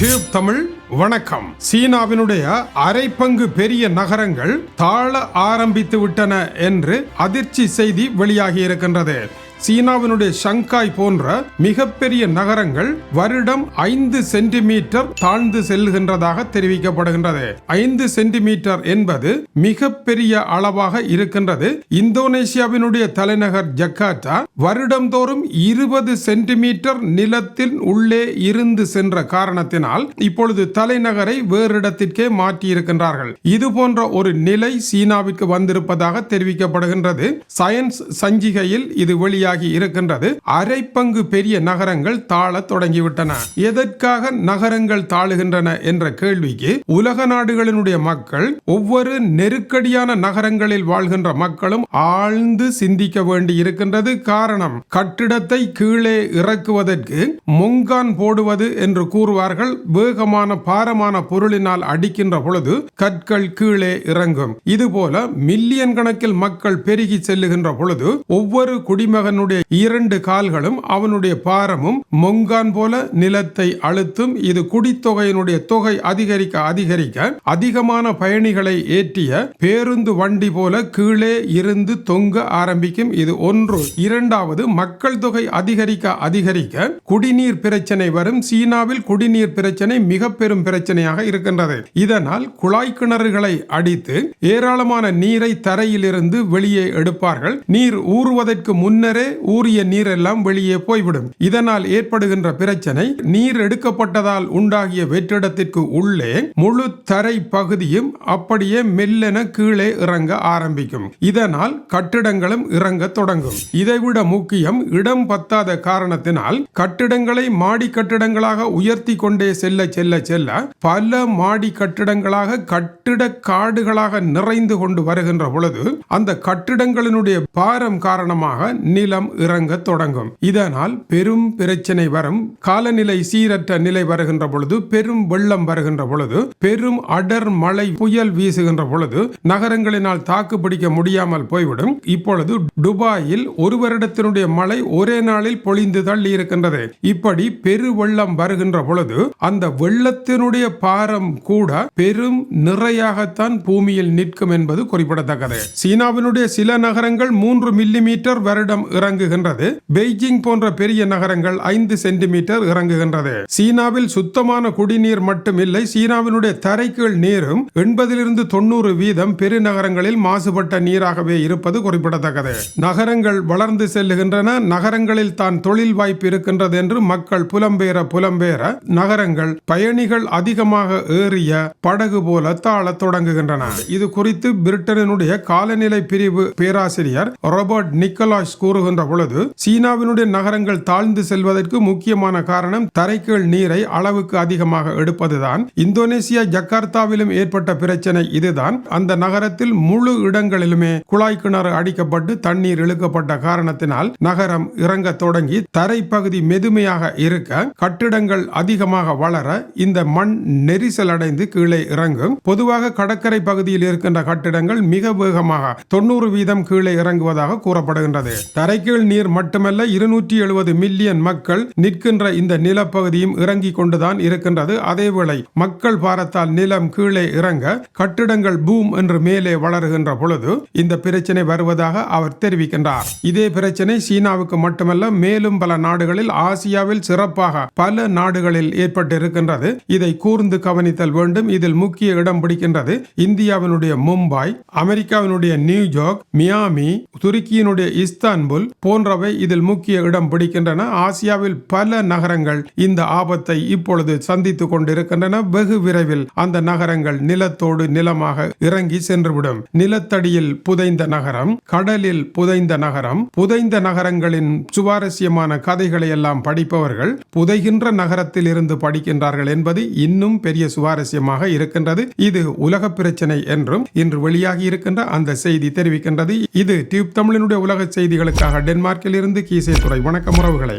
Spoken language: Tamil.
டியூப் தமிழ் வணக்கம். சீனாவினுடைய அரை பங்கு பெரிய நகரங்கள் தாழ ஆரம்பித்து விட்டன என்று அதிர்ச்சி செய்தி வெளியாகி இருக்கின்றது சீனாவினுடைய ஷங்காய் போன்ற மிகப்பெரிய நகரங்கள் வருடம் ஐந்து சென்டிமீட்டர் தாழ்ந்து செல்கின்றதாக தெரிவிக்கப்படுகின்றது. ஐந்து சென்டிமீட்டர் என்பது மிகப்பெரிய அளவாக இருக்கின்றது. இந்தோனேசியாவினுடைய தலைநகர் ஜக்கார்த்தா வருடந்தோறும் இருபது சென்டிமீட்டர் நிலத்தின் உள்ளே இருந்து சென்ற காரணத்தினால் இப்பொழுது தலைநகரை வேறு இடத்திற்கே மாற்றி இருக்கின்றார்கள் இது போன்ற ஒரு நிலை சீனாவிற்கு வந்திருப்பதாக தெரிவிக்கப்படுகின்றது. சயின்ஸ் சஞ்சிகையில் இது வெளியாக வெளியாகி இருக்கின்றது. அரை பங்கு பெரிய நகரங்கள் தாழ தொடங்கிவிட்டன. எதற்காக நகரங்கள் தாழுகின்றன என்ற கேள்விக்கு உலக நாடுகளினுடைய மக்கள் ஒவ்வொரு நெருக்கடியான நகரங்களில் வாழ்கின்ற மக்களும் ஆழ்ந்து சிந்திக்க வேண்டி இருக்கின்றது. காரணம் கட்டிடத்தை கீழே இறக்குவதற்கு முங்கான் போடுவது என்று கூறுவார்கள். வேகமான பாரமான பொருளினால் அடிக்கின்ற பொழுது கற்கள் கீழே இறங்கும். இதுபோல மில்லியன் கணக்கில் மக்கள் பெருகி செல்லுகின்ற பொழுது ஒவ்வொரு குடிமகன் அவனுடைய இரண்டு கால்களும் அவனுடைய பாரமும் மொங்கான் போல நிலத்தை அழுத்தும் இது குடித்தொகையினுடைய தொகை அதிகரிக்க அதிகரிக்க அதிகமான பயணிகளை ஏற்றிய பேருந்து வண்டி போல கீழே இருந்து தொங்க ஆரம்பிக்கும். இது ஒன்று. இரண்டாவது மக்கள் தொகை அதிகரிக்க அதிகரிக்க குடிநீர் பிரச்சனை வரும். சீனாவில் குடிநீர் பிரச்சனை மிக பெரும் பிரச்சனையாக இருக்கின்றது. இதனால் குழாய் கிணறுகளை அடித்து ஏராளமான நீரை தரையிலிருந்து வெளியே எடுப்பார்கள். நீர் ஊறுவதற்கு முன்னரே ஊறிய நீர் எல்லாம் வெளியே போய்விடும். இதனால் ஏற்படுகின்ற பிரச்சனை நீர் எடுக்கப்பட்டதால் உண்டாகிய வெற்றிடத்திற்கு உள்ளே முழு தரை பகுதியும் அப்படியே மெல்லென கீழே இறங்க ஆரம்பிக்கும். இதனால் கட்டிடங்களும் இறங்க தொடங்கும். இதைவிட முக்கியம் இடம் பத்தாத காரணத்தினால் கட்டிடங்களை மாடி கட்டிடங்களாக உயர்த்தி கொண்டே செல்ல செல்ல செல்ல பல மாடி கட்டிடங்களாக கட்டிட காடுகளாக நிறைந்து கொண்டு வருகின்ற பொழுது அந்த கட்டிடங்களினுடைய பாரம் காரணமாக நிலம் வெள்ளம் இறங்க தொடங்கும். இதனால் பெரும் பிரச்சனை வரும். காலநிலை சீரற்ற நிலை வருகின்ற பொழுது பெரும் வெள்ளம் வருகின்ற பொழுது பெரும் அடர் மழை புயல் வீசுகின்ற பொழுது நகரங்களினால் தாக்கு பிடிக்க முடியாமல் போய்விடும். இப்பொழுது துபாயில் ஒரு வருடத்தினுடைய மழை ஒரே நாளில் பொழிந்து தள்ளி இருக்கின்றது. இப்படி பெரு வெள்ளம் வருகின்ற பொழுது அந்த வெள்ளத்தினுடைய பாரம் கூட பெரும் நிறையாகத்தான் பூமியில் நிற்கும் என்பது குறிப்பிடத்தக்கது. சீனாவினுடைய சில நகரங்கள் மூன்று மில்லி மீட்டர் வருடம் இறங்க இறங்குகின்றது. பெய்ஜிங் போன்ற பெரிய நகரங்கள் ஐந்து சென்டிமீட்டர் இறங்குகின்றது. சீனாவில் சுத்தமான குடிநீர் மட்டுமில்லை சீனாவினுடைய தரைக்கீழ் நீரும் எண்பதிலிருந்து தொண்ணூறு வீதம் பெருநகரங்களில் மாசுபட்ட நீராகவே இருப்பது குறிப்பிடத்தக்கது. நகரங்கள் வளர்ந்து செல்லுகின்றன நகரங்களில் தான் தொழில் வாய்ப்பு இருக்கின்றது என்று மக்கள் புலம்பெயர புலம்பெயர நகரங்கள் பயணிகள் அதிகமாக ஏறிய படகு போல தாழ தொடங்குகின்றன. இது குறித்து பிரிட்டனினுடைய காலநிலை பிரிவு பேராசிரியர் ராபர்ட் நிக்கலாஸ் கூறுகின்ற வந்த பொழுது சீனாவினுடைய நகரங்கள் தாழ்ந்து செல்வதற்கு முக்கியமான காரணம் தரைக்கீழ் நீரை அளவுக்கு அதிகமாக எடுப்பதுதான். இந்தோனேசியா ஜக்கார்த்தாவிலும் ஏற்பட்ட பிரச்சனை இதுதான். அந்த நகரத்தில் முழு இடங்களிலுமே குழாய் கிணறு அடிக்கப்பட்டு தண்ணீர் இழுக்கப்பட்ட காரணத்தினால் நகரம் இறங்க தொடங்கி தரைப்பகுதி மெதுமையாக இருக்க கட்டிடங்கள் அதிகமாக வளர இந்த மண் நெரிசல் அடைந்து கீழே இறங்கும். பொதுவாக கடற்கரை பகுதியில் இருக்கின்ற கட்டிடங்கள் மிக வேகமாக தொண்ணூறு வீதம் கீழே இறங்குவதாக கூறப்படுகின்றது. தரை கீழ் நீர் மட்டுமல்ல இருநூற்றி எழுபது மில்லியன் மக்கள் நிற்கின்ற இந்த நிலப்பகுதியும் இறங்கிக் கொண்டுதான் இருக்கின்றது. அதேவேளை மக்கள் பாரத்தால் நிலம் கீழே இறங்க கட்டிடங்கள் பூம் என்று மேலே வளருகின்ற பொழுது இந்த பிரச்சனை வருவதாக அவர் தெரிவிக்கின்றார். இதே பிரச்சனை சீனாவுக்கு மட்டுமல்ல மேலும் பல நாடுகளில் ஆசியாவில் சிறப்பாக பல நாடுகளில் ஏற்பட்டிருக்கின்றது. இதை கூர்ந்து கவனித்தல் வேண்டும். இதில் முக்கிய இடம் பிடிக்கின்றது இந்தியாவினுடைய மும்பாய் அமெரிக்காவினுடைய நியூயார்க் மியாமி துருக்கியினுடைய இஸ்தான்புல் போன்றவை இதில் முக்கிய இடம் பிடிக்கின்றன. ஆசியாவில் பல நகரங்கள் இந்த ஆபத்தை இப்பொழுது சந்தித்துக் கொண்டிருக்கின்றன. வெகு விரைவில் அந்த நகரங்கள் நிலத்தோடு நிலமாக இறங்கி சென்றுவிடும். நிலத்தடியில் புதைந்த நகரம் கடலில் புதைந்த நகரம் புதைந்த நகரங்களின் சுவாரஸ்யமான கதைகளை எல்லாம் படிப்பவர்கள் புதைகின்ற நகரத்தில் இருந்து படிக்கின்றார்கள் என்பது இன்னும் பெரிய சுவாரஸ்யமாக இருக்கின்றது. இது உலக பிரச்சனை என்றும் இன்று வெளியாகி இருக்கின்ற அந்த செய்தி தெரிவிக்கின்றது. இது டியூப் தமிழினுடைய உலக செய்திகளுக்காக டென்மார்க்கில் இருந்து கீசே துறை வணக்கம் உறவுகளை.